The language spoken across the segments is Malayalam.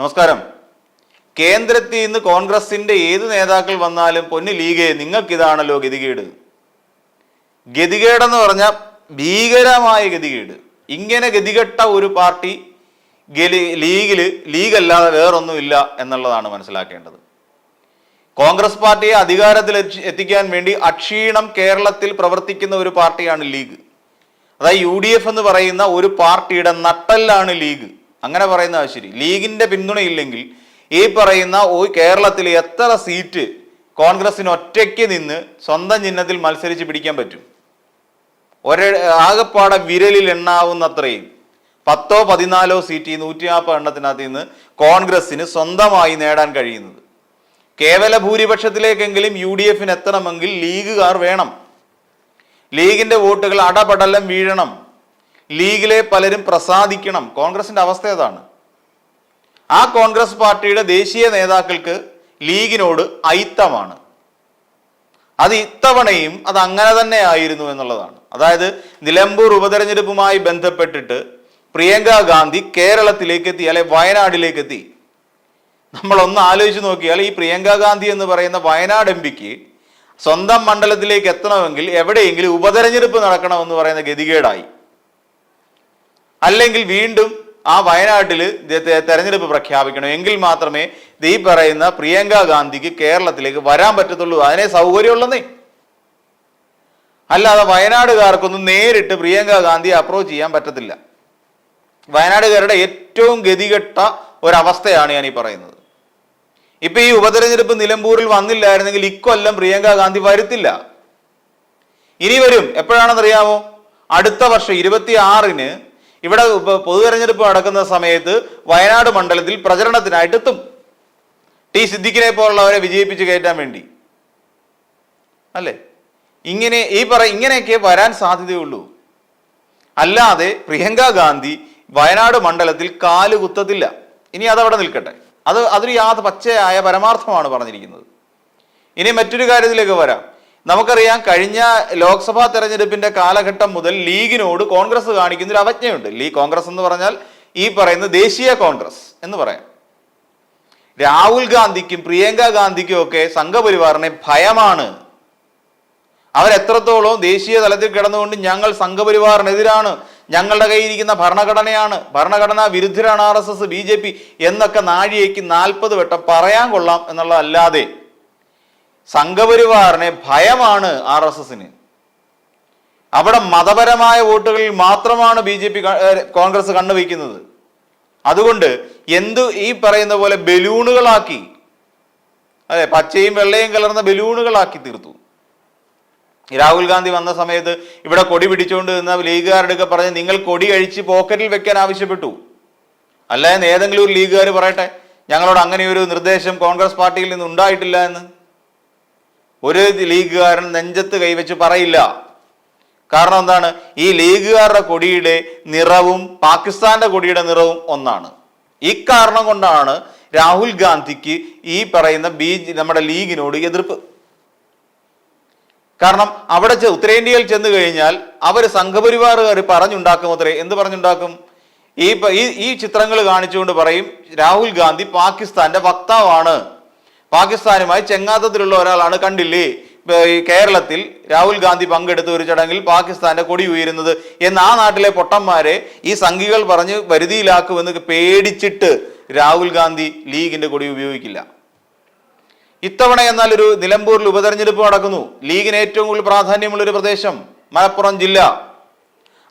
നമസ്കാരം. കേന്ദ്രത്തിൽ നിന്ന് കോൺഗ്രസിന്റെ ഏത് നേതാക്കൾ വന്നാലും പൊന്നു ലീഗെ നിങ്ങൾക്കിതാണല്ലോ ഗതികേട്. ഗതികേടെന്ന് പറഞ്ഞ ഭീകരമായ ഗതികേട്. ഇങ്ങനെ ഗതികെട്ട ഒരു പാർട്ടി ലീഗിൽ ലീഗല്ലാതെ വേറൊന്നുമില്ല എന്നുള്ളതാണ് മനസ്സിലാക്കേണ്ടത്. കോൺഗ്രസ് പാർട്ടിയെ അധികാരത്തിൽ എത്തിക്കാൻ വേണ്ടി അക്ഷീണം കേരളത്തിൽ പ്രവർത്തിക്കുന്ന ഒരു പാർട്ടിയാണ് ലീഗ്. അതായത് യു എന്ന് പറയുന്ന ഒരു പാർട്ടിയുടെ നട്ടല്ലാണ് ലീഗ്. അങ്ങനെ പറയുന്നത് ശരി. ലീഗിന്റെ പിന്തുണയില്ലെങ്കിൽ ഈ പറയുന്ന കേരളത്തിൽ എത്ര സീറ്റ് കോൺഗ്രസിന് ഒറ്റയ്ക്ക് നിന്ന് സ്വന്തം ചിഹ്നത്തിൽ മത്സരിച്ച് പിടിക്കാൻ പറ്റും? ഒരേ ആകെപ്പാടെ വിരലിൽ എണ്ണാവുന്നത്രയും. പത്തോ പതിനാലോ സീറ്റ് ഈ നൂറ്റി നാൽപ്പത് എണ്ണത്തിനകത്ത് നിന്ന് കോൺഗ്രസിന് സ്വന്തമായി നേടാൻ കഴിയുന്നത്. കേവല ഭൂരിപക്ഷത്തിലേക്കെങ്കിലും യു ഡി എഫിന് എത്തണമെങ്കിൽ ലീഗുകാർ വേണം. ലീഗിന്റെ വോട്ടുകൾ അടപടലം വീഴണം. ലീഗിലെ പലരും പ്രസാദിക്കണം. കോൺഗ്രസിന്റെ അവസ്ഥ അതാണ് ആ കോൺഗ്രസ് പാർട്ടിയുടെ ദേശീയ നേതാക്കൾക്ക് ലീഗിനോട് ഐത്തമാണ്. അത് ഇത്തവണയും അത് അങ്ങനെ തന്നെ ആയിരുന്നു എന്നുള്ളതാണ്. അതായത് നിലമ്പൂർ ഉപതെരഞ്ഞെടുപ്പുമായി ബന്ധപ്പെട്ടിട്ട് പ്രിയങ്ക ഗാന്ധി കേരളത്തിലേക്ക് എത്തി അല്ലെ വയനാട്ടിലേക്ക് എത്തി. നമ്മൾ ഒന്ന് ആലോചിച്ച് നോക്കിയാൽ ഈ പ്രിയങ്ക ഗാന്ധി എന്ന് പറയുന്ന വയനാട് എം പിക്ക് സ്വന്തം മണ്ഡലത്തിലേക്ക് എത്തണമെങ്കിൽ എവിടെയെങ്കിലും ഉപതെരഞ്ഞെടുപ്പ് നടക്കണമെന്ന് പറയുന്ന ഗതികേടായി. അല്ലെങ്കിൽ വീണ്ടും ആ വയനാട്ടിൽ തെരഞ്ഞെടുപ്പ് പ്രഖ്യാപിക്കണം. എങ്കിൽ മാത്രമേ ഈ പറയുന്ന പ്രിയങ്ക ഗാന്ധിക്ക് കേരളത്തിലേക്ക് വരാൻ പറ്റത്തുള്ളൂ. അതിനെ സൗകര്യമുള്ളന്നേ. അല്ലാതെ വയനാടുകാർക്കൊന്നും നേരിട്ട് പ്രിയങ്ക ഗാന്ധി അപ്രോച്ച് ചെയ്യാൻ പറ്റത്തില്ല. വയനാടുകാരുടെ ഏറ്റവും ഗതികെട്ട ഒരവസ്ഥയാണ് ഞാൻ ഈ പറയുന്നത്. ഇപ്പൊ ഈ ഉപതെരഞ്ഞെടുപ്പ് നിലമ്പൂരിൽ വന്നില്ലായിരുന്നെങ്കിൽ ഇക്കൊല്ലം പ്രിയങ്ക ഗാന്ധി വരുത്തില്ല. ഇനി വരും. എപ്പോഴാണെന്നറിയാമോ അടുത്ത വർഷം ഇരുപത്തി ആറിന് ഇവിടെ പൊതു തെരഞ്ഞെടുപ്പ് നടക്കുന്ന സമയത്ത് വയനാട് മണ്ഡലത്തിൽ പ്രചരണത്തിനായിട്ട് എത്തും ടി സിദ്ദിഖിനെ പോലുള്ളവരെ വിജയിപ്പിച്ച് കയറ്റാൻ വേണ്ടി. അല്ലേ? ഇങ്ങനെ ഈ പറ ഇങ്ങനെയൊക്കെ വരാൻ സാധ്യതയുള്ളൂ. അല്ലാതെ പ്രിയങ്ക ഗാന്ധി വയനാട് മണ്ഡലത്തിൽ കാൽ കുത്തത്തില്ല. ഇനി അതവിടെ നിൽക്കട്ടെ. അത് അതൊരു യാത് പച്ചയായ പരമാർത്ഥമാണ് പറഞ്ഞിരിക്കുന്നത്. ഇനി മറ്റൊരു കാര്യത്തിലേക്ക് വരാം. നമുക്കറിയാം കഴിഞ്ഞ ലോക്സഭാ തെരഞ്ഞെടുപ്പിന്റെ കാലഘട്ടം മുതൽ ലീഗിനോട് കോൺഗ്രസ് കാണിക്കുന്ന ഒരു അവജ്ഞയുണ്ട്. ലീഗ് കോൺഗ്രസ് എന്ന് പറഞ്ഞാൽ ഈ പറയുന്ന ദേശീയ കോൺഗ്രസ് എന്ന് പറയാം. രാഹുൽ ഗാന്ധിക്കും പ്രിയങ്ക ഗാന്ധിക്കും ഒക്കെ സംഘപരിവാറിനെ ഭയമാണ്. അവരെത്രത്തോളം ദേശീയ തലത്തിൽ കിടന്നുകൊണ്ട് ഞങ്ങൾ സംഘപരിവാറിനെതിരാണ് ഞങ്ങളുടെ കയ്യിരിക്കുന്ന ഭരണഘടനയാണ് ഭരണഘടനാ വിരുദ്ധരാണ് R S S B J P എന്നൊക്കെ നാഴികയ്ക്ക് നാൽപ്പത് വട്ടം പറയാൻ കൊള്ളാം എന്നുള്ളതല്ലാതെ സംഘപരിവാറിനെ ഭയമാണ് ആർ എസ് എസിന് അവിടെ മതപരമായ വോട്ടുകളിൽ മാത്രമാണ് ബി ജെ പി കോൺഗ്രസ് കണ്ണുവയ്ക്കുന്നത്. അതുകൊണ്ട് എന്തു ഈ പറയുന്ന പോലെ ബലൂണുകളാക്കി അതെ പച്ചയും വെള്ളയും കലർന്ന ബലൂണുകളാക്കി തീർത്തു. രാഹുൽ ഗാന്ധി വന്ന സമയത്ത് ഇവിടെ കൊടി പിടിച്ചുകൊണ്ട് നിന്ന ലീഗുകാരുടെ ഒക്കെ പറഞ്ഞ് നിങ്ങൾ കൊടി അഴിച്ച് പോക്കറ്റിൽ വെക്കാൻ ആവശ്യപ്പെട്ടു. അല്ലാതെ ഏതെങ്കിലും ഒരു ലീഗുകാർ പറയട്ടെ ഞങ്ങളോട് അങ്ങനെ ഒരു നിർദ്ദേശം കോൺഗ്രസ് പാർട്ടിയിൽ നിന്ന് ഉണ്ടായിട്ടില്ല എന്ന്. ഒരു ലീഗുകാരൻ നെഞ്ചത്ത് കൈവച്ച് പറയില്ല. കാരണം എന്താണ്? ഈ ലീഗുകാരുടെ കൊടിയുടെ നിറവും പാകിസ്ഥാന്റെ കൊടിയുടെ നിറവും ഒന്നാണ്. ഈ കാരണം കൊണ്ടാണ് രാഹുൽ ഗാന്ധിക്ക് ഈ പറയുന്ന ബി നമ്മുടെ ലീഗിനോട് എതിർപ്പ്. കാരണം അവിടെ ഉത്തരേന്ത്യയിൽ ചെന്ന് കഴിഞ്ഞാൽ അവർ സംഘപരിവാറുകാർ പറഞ്ഞുണ്ടാക്കും അത്രേ. എന്ത് പറഞ്ഞുണ്ടാക്കും? ഈ ഈ ചിത്രങ്ങൾ കാണിച്ചുകൊണ്ട് പറയും രാഹുൽ ഗാന്ധി പാകിസ്ഥാന്റെ വക്താവാണ്. പാകിസ്ഥാനുമായി ചെങ്ങാത്തത്തിലുള്ള ഒരാളാണ് കണ്ടില്ലേ? കേരളത്തിൽ രാഹുൽ ഗാന്ധി പങ്കെടുത്ത ഒരു ചടങ്ങിൽ പാകിസ്ഥാന്റെ കൊടി ഉയരുന്നത് എന്ന് ആ നാട്ടിലെ പൊട്ടന്മാരെ ഈ സംഘികൾ പറഞ്ഞ് വരുതിയിലാക്കുമെന്ന് പേടിച്ചിട്ട് രാഹുൽ ഗാന്ധി ലീഗിന്റെ കൊടി ഉപയോഗിക്കില്ല. ഇത്തവണ എന്നാൽ ഒരു നിലമ്പൂരിൽ ഉപതെരഞ്ഞെടുപ്പ് നടക്കുന്നു. ലീഗിന് ഏറ്റവും കൂടുതൽ പ്രാധാന്യമുള്ള ഒരു പ്രദേശം മലപ്പുറം ജില്ല.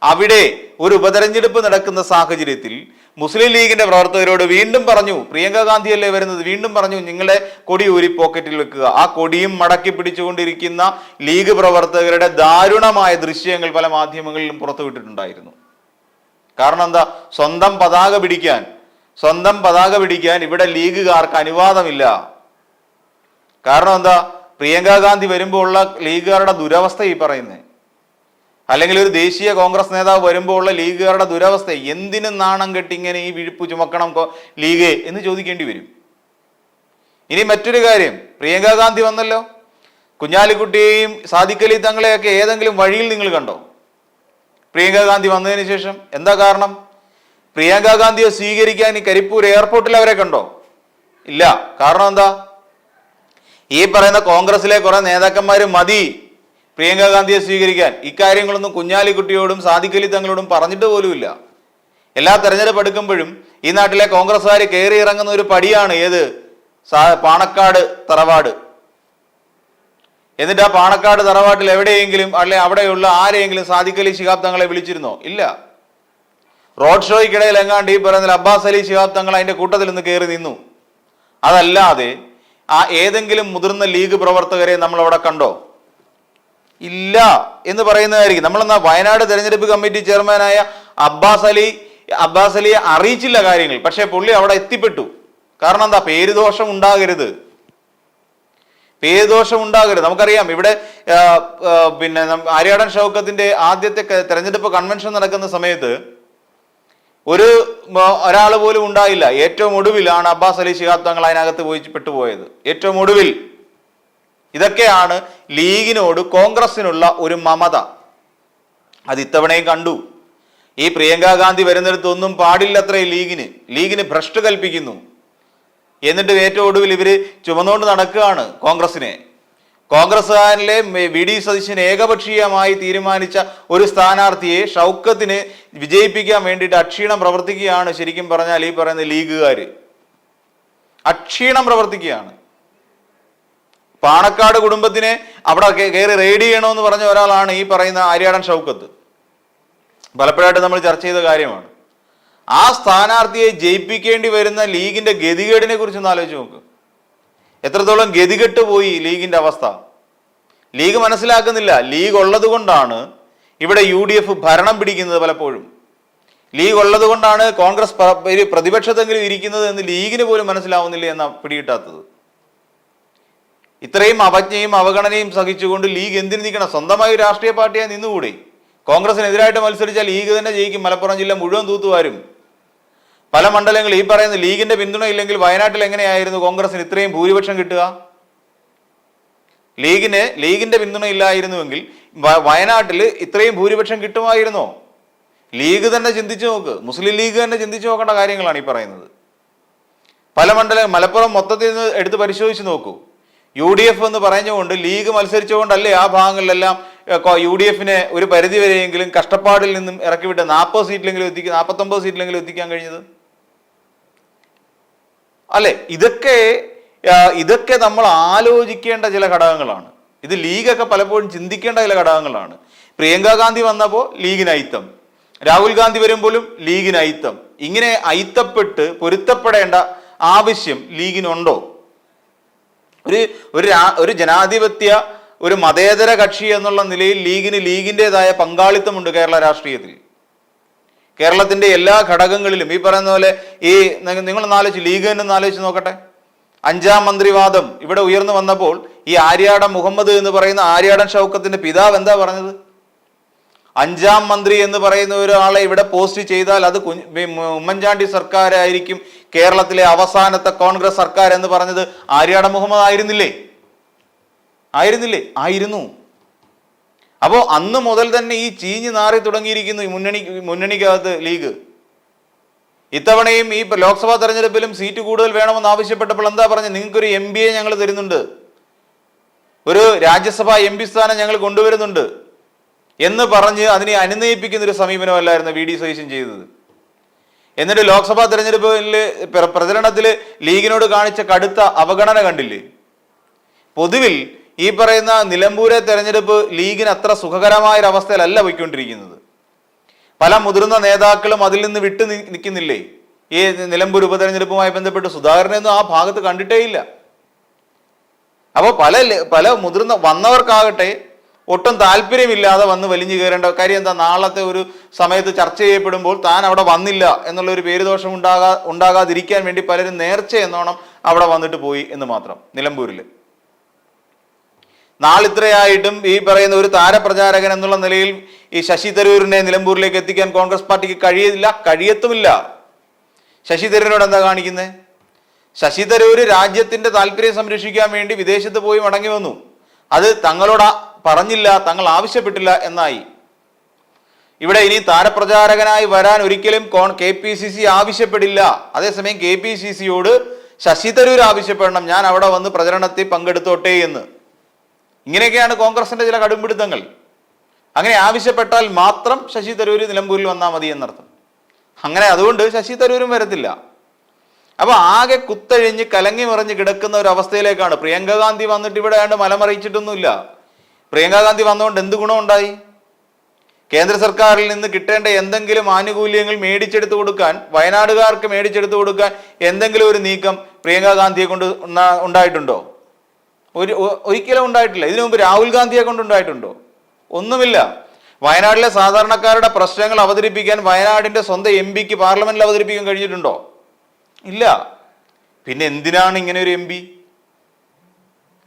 അവിടെ ഒരു ഉപതെരഞ്ഞെടുപ്പ് നടക്കുന്ന സാഹചര്യത്തിൽ മുസ്ലിം ലീഗിന്റെ പ്രവർത്തകരോട് വീണ്ടും പറഞ്ഞു പ്രിയങ്ക ഗാന്ധിയല്ലേ വരുന്നത്? വീണ്ടും പറഞ്ഞു നിങ്ങളെ കൊടി ഊരി പോക്കറ്റിൽ വെക്കുക. ആ കൊടിയും മടക്കി പിടിച്ചുകൊണ്ടിരിക്കുന്ന ലീഗ് പ്രവർത്തകരുടെ ദാരുണമായ ദൃശ്യങ്ങൾ പല മാധ്യമങ്ങളിലും പുറത്തുവിട്ടിട്ടുണ്ടായിരുന്നു. കാരണം എന്താ? സ്വന്തം പതാക പിടിക്കാൻ സ്വന്തം പതാക പിടിക്കാൻ ഇവിടെ ലീഗുകാർക്ക് അനുവാദമില്ല. കാരണം എന്താ? പ്രിയങ്ക ഗാന്ധി വരുമ്പോൾ ഉള്ള ലീഗുകാരുടെ ദുരവസ്ഥ ഈ പറയുന്നത് അല്ലെങ്കിൽ ഒരു ദേശീയ കോൺഗ്രസ് നേതാവ് വരുമ്പോൾ ഉള്ള ലീഗുകാരുടെ ദുരവസ്ഥ എന്തിനും നാണം കെട്ടി ഇങ്ങനെ ഈ വിഴുപ്പ് ചുമക്കണം ലീഗ് എന്ന് ചോദിക്കേണ്ടി വരും. ഇനി മറ്റൊരു കാര്യം പ്രിയങ്ക ഗാന്ധി വന്നല്ലോ. കുഞ്ഞാലിക്കുട്ടിയെയും സാദിഖലി തങ്ങളെയൊക്കെ ഏതെങ്കിലും വഴിയിൽ നിങ്ങൾ കണ്ടോ? പ്രിയങ്ക ഗാന്ധി വന്നതിന് ശേഷം എന്താ കാരണം? പ്രിയങ്ക ഗാന്ധിയെ സ്വീകരിക്കാൻ ഈ കരിപ്പൂർ എയർപോർട്ടിൽ അവരെ കണ്ടോ? ഇല്ല. കാരണം എന്താ? ഈ പറയുന്ന കോൺഗ്രസിലെ കുറെ നേതാക്കന്മാർ മതി. പ്രിയങ്ക ഗാന്ധിയെ സ്വീകരിക്കാൻ ഇക്കാര്യങ്ങളൊന്നും കുഞ്ഞാലിക്കുട്ടിയോടും സാദിഖലി തങ്ങളോടും പറഞ്ഞിട്ട് പോലുമില്ല. എല്ലാ തെരഞ്ഞെടുപ്പ് എടുക്കുമ്പോഴും ഈ നാട്ടിലെ കോൺഗ്രസ്സുകാർ കയറി ഇറങ്ങുന്ന ഒരു പടിയാണ് ഏത്? പാണക്കാട് തറവാട്. എന്നിട്ട് ആ പാണക്കാട് തറവാട്ടിൽ എവിടെയെങ്കിലും അല്ലെ അവിടെയുള്ള ആരെയെങ്കിലും സാദിഖലി ശിഹാബ് തങ്ങളെ വിളിച്ചിരുന്നോ? ഇല്ല. റോഡ് ഷോയ്ക്കിടയിൽ എങ്ങാണ്ട് ഈ പറയുന്ന അബ്ബാസ് അലി ശിഹാബ് തങ്ങൾ അതിന്റെ കൂട്ടത്തിൽ നിന്ന് കയറി നിന്നു. അതല്ലാതെ ആ ഏതെങ്കിലും മുതിർന്ന ലീഗ് പ്രവർത്തകരെ നമ്മൾ അവിടെ കണ്ടോ? ഇല്ല എന്ന് പറയുന്നതായിരിക്കും. നമ്മളെന്നാ വയനാട് തെരഞ്ഞെടുപ്പ് കമ്മിറ്റി ചെയർമാനായ അബ്ബാസ് അലി അബ്ബാസ് അലിയെ അറിയിച്ചില്ല കാര്യങ്ങൾ. പക്ഷേ പുള്ളി അവിടെ എത്തിപ്പെട്ടു. കാരണം എന്താ? പേരുദോഷം ഉണ്ടാകരുത്. പേരുദോഷം ഉണ്ടാകരുത്. നമുക്കറിയാം ഇവിടെ പിന്നെ ആര്യാടൻ ഷൗക്കത്തിന്റെ ആദ്യത്തെ തെരഞ്ഞെടുപ്പ് കൺവെൻഷൻ നടക്കുന്ന സമയത്ത് ഒരു ഒരാൾ പോലും ഉണ്ടായില്ല. ഏറ്റവും ഒടുവിലാണ് അബ്ബാസ് അലി ശിഹാബ് തങ്ങൾ അതിനകത്ത് പോയി പെട്ടുപോയത്. ഏറ്റവും ഒടുവിൽ ഇതൊക്കെയാണ് ലീഗിനോട് കോൺഗ്രസിനുള്ള ഒരു മമത. അത് ഇത്തവണയും കണ്ടു. ഈ പ്രിയങ്ക ഗാന്ധി വരുന്നിടത്തൊന്നും പാടില്ലത്രേ ലീഗിന്. ലീഗിന് ഭ്രഷ്ട് കൽപ്പിക്കുന്നു. എന്നിട്ട് ഏറ്റവും ഒടുവിൽ ഇവർ ചുമന്നുകൊണ്ട് നടക്കുകയാണ് കോൺഗ്രസിനെ കോൺഗ്രസ്സുകാരിലെ വി ഡി സതീശൻ ഏകപക്ഷീയമായി തീരുമാനിച്ച ഒരു സ്ഥാനാർത്ഥിയെ ഷൗക്കത്തിന് വിജയിപ്പിക്കാൻ വേണ്ടിയിട്ട് അക്ഷീണം പ്രവർത്തിക്കുകയാണ് ശരിക്കും പറഞ്ഞാൽ ഈ പറയുന്ന ലീഗുകാർ അക്ഷീണം പ്രവർത്തിക്കുകയാണ്. പാണക്കാട് കുടുംബത്തിനെ അവിടെ കയറി റെയ്ഡ് ചെയ്യണമെന്ന് പറഞ്ഞ ഒരാളാണ് ഈ പറയുന്ന ആര്യാടൻ ഷൗക്കത്ത്. പലപ്പോഴായിട്ട് നമ്മൾ ചർച്ച ചെയ്ത കാര്യമാണ്. ആ സ്ഥാനാർത്ഥിയെ ജയിപ്പിക്കേണ്ടി വരുന്ന ലീഗിന്റെ ഗതികേടിനെ കുറിച്ച് ഒന്ന് ആലോചിച്ച് നോക്ക്. എത്രത്തോളം ഗതികെട്ട് പോയി ലീഗിന്റെ അവസ്ഥ? ലീഗ് മനസ്സിലാക്കുന്നില്ല. ലീഗ് ഉള്ളത് കൊണ്ടാണ് ഇവിടെ യു ഡി എഫ് ഭരണം പിടിക്കുന്നത് പലപ്പോഴും. ലീഗ് ഉള്ളത് കൊണ്ടാണ് കോൺഗ്രസ് പ്രതിപക്ഷത്തെങ്കിലും ഇരിക്കുന്നത് എന്ന് ലീഗിന് പോലും മനസ്സിലാവുന്നില്ല എന്ന പിടികിട്ടാത്തത്. ഇത്രയും അവജ്ഞയും അവഗണനയും സഹിച്ചുകൊണ്ട് ലീഗ് എന്തിനു നിൽക്കണം? സ്വന്തമായി ഒരു രാഷ്ട്രീയ പാർട്ടിയായി നിന്നുകൂടി? കോൺഗ്രസിനെതിരായിട്ട് മത്സരിച്ചാൽ ലീഗ് തന്നെ ജയിക്കും. മലപ്പുറം ജില്ല മുഴുവൻ തൂത്തുവാരും. പല മണ്ഡലങ്ങളിൽ ഈ പറയുന്ന ലീഗിന്റെ പിന്തുണ ഇല്ലെങ്കിൽ വയനാട്ടിൽ എങ്ങനെയായിരുന്നു കോൺഗ്രസിന് ഇത്രയും ഭൂരിപക്ഷം കിട്ടുക? ലീഗിന് ലീഗിന്റെ പിന്തുണ ഇല്ലായിരുന്നുവെങ്കിൽ വയനാട്ടിൽ ഇത്രയും ഭൂരിപക്ഷം കിട്ടുമായിരുന്നോ? ലീഗ് തന്നെ ചിന്തിച്ചു നോക്ക്. മുസ്ലിം ലീഗ് തന്നെ ചിന്തിച്ചു നോക്കേണ്ട കാര്യങ്ങളാണ് ഈ പറയുന്നത്. പല മണ്ഡലം മലപ്പുറം മൊത്തത്തിൽ നിന്ന് എടുത്ത് പരിശോധിച്ച് നോക്കൂ. യു ഡി എഫ് എന്ന് പറഞ്ഞുകൊണ്ട് ലീഗ് മത്സരിച്ചുകൊണ്ടല്ലേ ആ ഭാഗങ്ങളിലെല്ലാം യു ഡി എഫിനെ ഒരു പരിധി വരെയെങ്കിലും കഷ്ടപ്പാടിൽ നിന്നും ഇറക്കി വിട്ട് നാൽപ്പത് സീറ്റിലെങ്കിലും എത്തിക്കുക നാൽപ്പത്തൊമ്പത് സീറ്റിലെങ്കിലും എത്തിക്കാൻ കഴിഞ്ഞത്? അല്ലെ? ഇതൊക്കെ ഇതൊക്കെ നമ്മൾ ആലോചിക്കേണ്ട ചില ഘടകങ്ങളാണ്. ഇത് ലീഗൊക്കെ പലപ്പോഴും ചിന്തിക്കേണ്ട ചില ഘടകങ്ങളാണ്. പ്രിയങ്ക ഗാന്ധി വന്നപ്പോൾ ലീഗിന് അയിത്തം. രാഹുൽ ഗാന്ധി വരുമ്പോഴും ലീഗിന് അയിത്തം. ഇങ്ങനെ അയിത്തപ്പെട്ട് പൊരുത്തപ്പെടേണ്ട ആവശ്യം ലീഗിനുണ്ടോ? ഒരു ഒരു ഒരു ജനാധിപത്യ ഒരു മതേതര കക്ഷി എന്നുള്ള നിലയിൽ ലീഗിന് ലീഗിന്റെതായ പങ്കാളിത്തമുണ്ട് കേരള രാഷ്ട്രീയത്തിൽ. കേരളത്തിന്റെ എല്ലാ ഘടകങ്ങളിലും ഈ പറയുന്ന പോലെ ഈ നിങ്ങൾ ആലോചിച്ച് ലീഗ് തന്നെ ആലോചിച്ച് നോക്കട്ടെ. അഞ്ചാം മന്ത്രിവാദം ഇവിടെ ഉയർന്നു വന്നപ്പോൾ ഈ ആര്യാടൻ മുഹമ്മദ് എന്ന് പറയുന്ന ആര്യാടൻ ഷൗക്കത്തിന്റെ പിതാവ് എന്താ പറഞ്ഞത്? അഞ്ചാം മന്ത്രി എന്ന് പറയുന്ന ഒരാളെ ഇവിടെ പോസ്റ്റ് ചെയ്താൽ അത് കുഞ്ഞ് ഉമ്മൻചാണ്ടി സർക്കാരായിരിക്കും കേരളത്തിലെ അവസാനത്തെ കോൺഗ്രസ് സർക്കാർ എന്ന് പറഞ്ഞത് ആര്യാട മുഹമ്മദ് ആയിരുന്നില്ലേ? ആയിരുന്നില്ലേ? ആയിരുന്നു. അപ്പോൾ അന്ന് മുതൽ തന്നെ ഈ ചീഞ്ഞ് നാറി തുടങ്ങിയിരിക്കുന്നു ഈ മുന്നണി മുന്നണിക്കകത്ത് ലീഗ്. ഇത്തവണയും ഈ ലോക്സഭാ തെരഞ്ഞെടുപ്പിലും സീറ്റ് കൂടുതൽ വേണമെന്ന് ആവശ്യപ്പെട്ടപ്പോൾ എന്താ പറഞ്ഞത്? നിങ്ങൾക്കൊരു എം ബി എ ഞങ്ങൾ തരുന്നുണ്ട്. ഒരു രാജ്യസഭാ എം പി സ്ഥാനം ഞങ്ങൾ കൊണ്ടുവരുന്നുണ്ട് എന്ന് പറഞ്ഞ് അതിനെ അനുനയിപ്പിക്കുന്ന ഒരു സമീപനമല്ലായിരുന്നു വി ഡി സതീശൻ ചെയ്തത്. എന്നിട്ട് ലോക്സഭാ തെരഞ്ഞെടുപ്പിൽ പ്രചരണത്തിൽ ലീഗിനോട് കാണിച്ച കടുത്ത അവഗണന കണ്ടില്ലേ? പൊതുവിൽ ഈ പറയുന്ന നിലമ്പൂരെ തെരഞ്ഞെടുപ്പ് ലീഗിന് അത്ര സുഖകരമായ ഒരു അവസ്ഥയിലല്ല പോയിക്കൊണ്ടിരിക്കുന്നത്. പല മുതിർന്ന നേതാക്കളും അതിൽ നിന്ന് വിട്ടു നിൽക്കുന്നില്ലേ? ഈ നിലമ്പൂർ ഉപതെരഞ്ഞെടുപ്പുമായി ബന്ധപ്പെട്ട് സുധാകരനെയൊന്നും ആ ഭാഗത്ത് കണ്ടിട്ടേയില്ല. അപ്പോൾ പല പല മുതിർന്ന വന്നവർക്കാകട്ടെ ഒട്ടും താല്പര്യമില്ലാതെ വന്ന് വലിഞ്ഞു കയറേണ്ട കാര്യം എന്താ? നാളത്തെ ഒരു സമയത്ത് ചർച്ച ചെയ്യപ്പെടുമ്പോൾ താൻ അവിടെ വന്നില്ല എന്നുള്ള ഒരു പേരുദോഷം ഉണ്ടാകാ ഉണ്ടാകാതിരിക്കാൻ വേണ്ടി പലരും നേർച്ച എന്നോണം അവിടെ വന്നിട്ട് പോയി എന്ന് മാത്രം. നിലമ്പൂരിൽ നാളിത്രയായിട്ടും ഈ പറയുന്ന ഒരു താരപ്രചാരകൻ എന്നുള്ള നിലയിൽ ഈ ശശി തരൂരിനെ നിലമ്പൂരിലേക്ക് എത്തിക്കാൻ കോൺഗ്രസ് പാർട്ടിക്ക് കഴിയില്ല കഴിയത്തുമില്ല. ശശി തരൂരിനോട് എന്താ കാണിക്കുന്നത് ശശി തരൂര് രാജ്യത്തിന്റെ താല്പര്യം സംരക്ഷിക്കാൻ വേണ്ടി വിദേശത്ത് പോയി മടങ്ങി വന്നു. അത് തങ്ങളോട് പറഞ്ഞില്ല തങ്ങൾ ആവശ്യപ്പെട്ടില്ല എന്നായി. ഇവിടെ ഇനി താരപ്രചാരകനായി വരാൻ ഒരിക്കലും കോൺ കെ പി സി സി ആവശ്യപ്പെടില്ല. അതേസമയം കെ പി സി സിയോട് ശശി തരൂർ ആവശ്യപ്പെടണം. ഞാൻ അവിടെ വന്ന് പ്രചരണത്തിൽ പങ്കെടുത്തോട്ടെ എന്ന്. ഇങ്ങനെയൊക്കെയാണ് കോൺഗ്രസിന്റെ ചില കടുംപിടുത്തങ്ങൾ. അങ്ങനെ ആവശ്യപ്പെട്ടാൽ മാത്രം ശശി തരൂർ നിലമ്പൂരിൽ വന്നാൽ മതി എന്നർത്ഥം. അങ്ങനെ അതുകൊണ്ട് ശശി തരൂരും വരത്തില്ല. അപ്പൊ ആകെ കുത്തഴിഞ്ഞ് കലങ്ങി മറിഞ്ഞ് കിടക്കുന്ന ഒരു അവസ്ഥയിലേക്കാണ്. പ്രിയങ്ക ഗാന്ധി വന്നിട്ട് ഇവിടെ ആണ്ട് മലമറിയിച്ചിട്ടൊന്നുമില്ല. പ്രിയങ്ക ഗാന്ധി വന്നുകൊണ്ട് എന്ത് ഗുണമുണ്ടായി? കേന്ദ്ര സർക്കാരിൽ നിന്ന് കിട്ടേണ്ട എന്തെങ്കിലും ആനുകൂല്യങ്ങൾ മേടിച്ചെടുത്തു കൊടുക്കാൻ വയനാടുകാർക്ക് മേടിച്ചെടുത്തു കൊടുക്കാൻ എന്തെങ്കിലും ഒരു നീക്കം പ്രിയങ്കാ ഗാന്ധിയെ കൊണ്ട് ഉണ്ടായിട്ടുണ്ടോ? ഒരു ഒരിക്കലും ഉണ്ടായിട്ടില്ല. ഇതിനു മുമ്പ് രാഹുൽ ഗാന്ധിയെ കൊണ്ട് ഉണ്ടായിട്ടുണ്ടോ? ഒന്നുമില്ല. വയനാട്ടിലെ സാധാരണക്കാരുടെ പ്രശ്നങ്ങൾ അവതരിപ്പിക്കാൻ വയനാടിന്റെ സ്വന്തം എം പിക്ക് പാർലമെന്റിൽ അവതരിപ്പിക്കാൻ കഴിഞ്ഞിട്ടുണ്ടോ? ഇല്ല. പിന്നെ എന്തിനാണ് ഇങ്ങനെ ഒരു എം പി?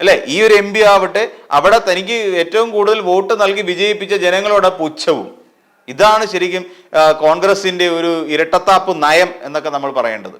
അല്ലെ? ഈ ഒരു എം പി ആവട്ടെ അവിടെ തനിക്ക് ഏറ്റവും കൂടുതൽ വോട്ട് നൽകി വിജയിപ്പിച്ച ജനങ്ങളോട് പുച്ഛവും. ഇതാണ് ശരിക്കും കോൺഗ്രസിന്റെ ഒരു ഇരട്ടത്താപ്പ് നയം എന്നൊക്കെ നമ്മൾ പറയേണ്ടത്.